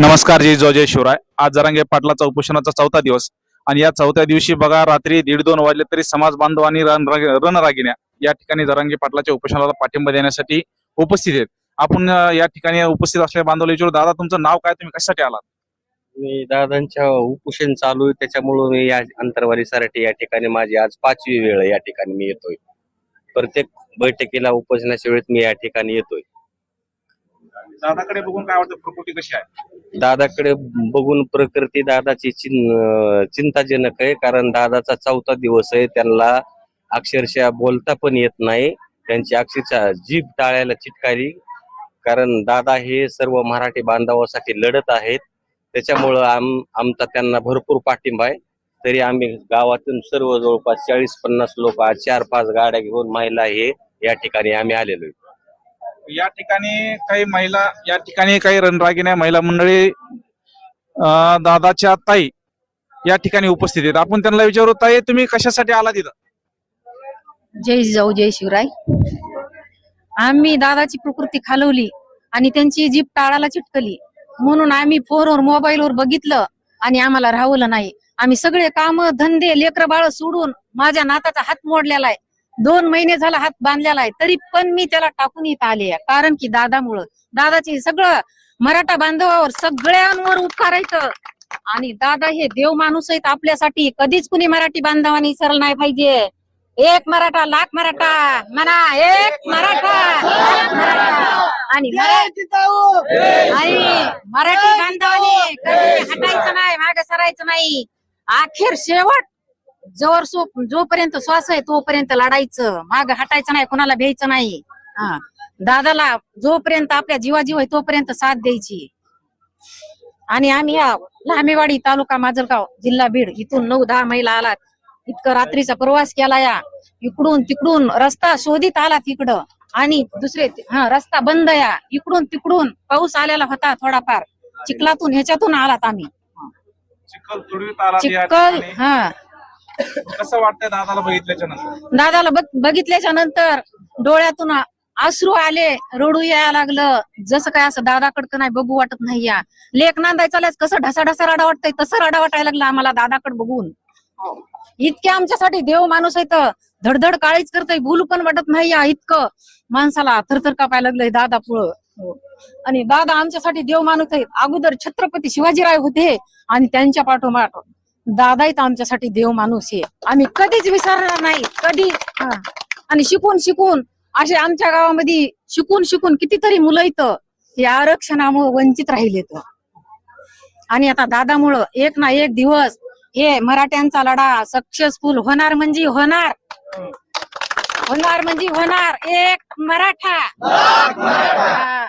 नमस्कार जय जो जय शिवराय. आज जरांगे पाटलाचा उपोषणाचा चौथा दिवस. आणि या चौथ्या दिवशी बघा रात्री दीड दोन वाजले तरी समाज बांधवांनी रण रणरागिण्या या ठिकाणी जरांगे पाटलाच्या उपोषणाला पाठिंबा देण्यासाठी उपस्थित आहेत. आपण या ठिकाणी उपस्थित असलेल्या बांधवला विचारू दादा तुमचं नाव काय? तुम्ही कशासाठी आलात? मी दादांच्या उपोषण चालू आहे त्याच्यामुळं मी या अंतरवालीसाठी या ठिकाणी माझी आज पाचवी वेळ या ठिकाणी मी येतोय. प्रत्येक बैठकीला उपोषणाच्या वेळेत मी या ठिकाणी येतोय. दादाकडे बघून काय वाटतं प्रकृती कशी आहे? दादाकडे बघून प्रकृती दादाची चिं चिंताजनक आहे कारण दादाचा चौथा दिवस आहे त्यांना अक्षरशः बोलता पण येत नाही. त्यांची अक्षरशः जीभ टाळायला चिटकाली. कारण दादा हे सर्व मराठी बांधवासाठी लढत आहेत. त्याच्यामुळं आम आमचा त्यांना भरपूर पाठिंबा आहे. तरी आम्ही गावातून सर्व जवळपास चाळीस पन्नास लोक आज चार पाच गाड्या घेऊन महिला हे या ठिकाणी आम्ही आलेलो आहे. या ठिकाणी काही महिला या ठिकाणी काही रणरागिण्या महिला मंडळी अं, दादाच्या ताई या ठिकाणी उपस्थित आहेत. आपण त्यांना विचारू ताई तुम्ही कशासाठी आला तिथं जय जाऊ जय शिवराय. आम्ही दादाची प्रकृती खालवली आणि त्यांची जीप टाळाला चिटकली. म्हणून आम्ही फोनवर मोबाईलवर बघितलं आणि आम्हाला राहवलं नाही. आम्ही सगळे काम धंदे लेकर बाळ सोडून माझ्या नाताचा हात मोडलेला आहे. दोन महिने झाला हात बांधलेला आहे तरी पण मी त्याला टाकून येत आले आहे. कारण की दादामुळं दादाचे सगळं मराठा बांधवावर सगळ्यांवर उपकार आहेत आणि दादा हे देव माणूस आहेत आपल्यासाठी. कधीच कुणी मराठी बांधवानी सरळ नाही पाहिजे. एक मराठा लाख मराठा म्हणा एक मराठा आणि मरा- आणि मराठी बांधवाने कधी हटायचं नाही मागे सरायचं नाही. अखेर शेवट जोर सो जोपर्यंत श्वास आहे तोपर्यंत लढायचं. माग हटायचं नाही कोणाला भ्यायचं नाही. हा. दादाला जोपर्यंत आपल्या जीवाजीव आहे तोपर्यंत साथ द्यायची. आणि आम्ही या लांबेवाडी तालुका माजलगाव जिल्हा बीड इथून नऊ दहा महिला आलात. इतकं रात्रीचा प्रवास केला या इकडून तिकडून रस्ता शोधित आला तिकडं आणि दुसरे हा रस्ता बंद या. इकडून तिकडून पाऊस आलेला होता थोडाफार. चिखलातून ह्याच्यातून आलात आम्ही. चिखल. हा. कसं वाटतंय दादाला बघितल्याच्या नंतर? दादाला बघ- बघितल्याच्या नंतर डोळ्यातून अश्रू आले रडू यायला लागलं. जसं काय असं दादाकडं नाही बघू वाटत नाही या. लेख नांदाय चालल्यास कसं ढसा ढसा राडा वाटतंय तसं राडा वाटायला लागला आम्हाला दादाकडे बघून. इतके आमच्यासाठी देव माणूस आहे तर. धडधड काळीच करतय भूल पण वाटत नाही या इतकं. माणसाला थरथर कापायला लागलंय दादा पुढं. आणि दादा आमच्यासाठी देव माणूस आहेत अगोदर छत्रपती शिवाजीराय होते आणि त्यांच्या पाठोपाठ दादा आहेत आमच्यासाठी देव माणूस आहे. आम्ही कधीच विसरणार नाही. कधी? हा. आणि शिकून शिकून असे आमच्या गावामध्ये शिकून शिकून कितीतरी मुलं इथं या आरक्षणामुळे वंचित राहिलेत आणि आता दादामुळं एक ना एक दिवस हे मराठ्यांचा लढा सक्सेसफुल होणार म्हणजे होणार. होणार म्हणजे होणार. एक मराठा. हा.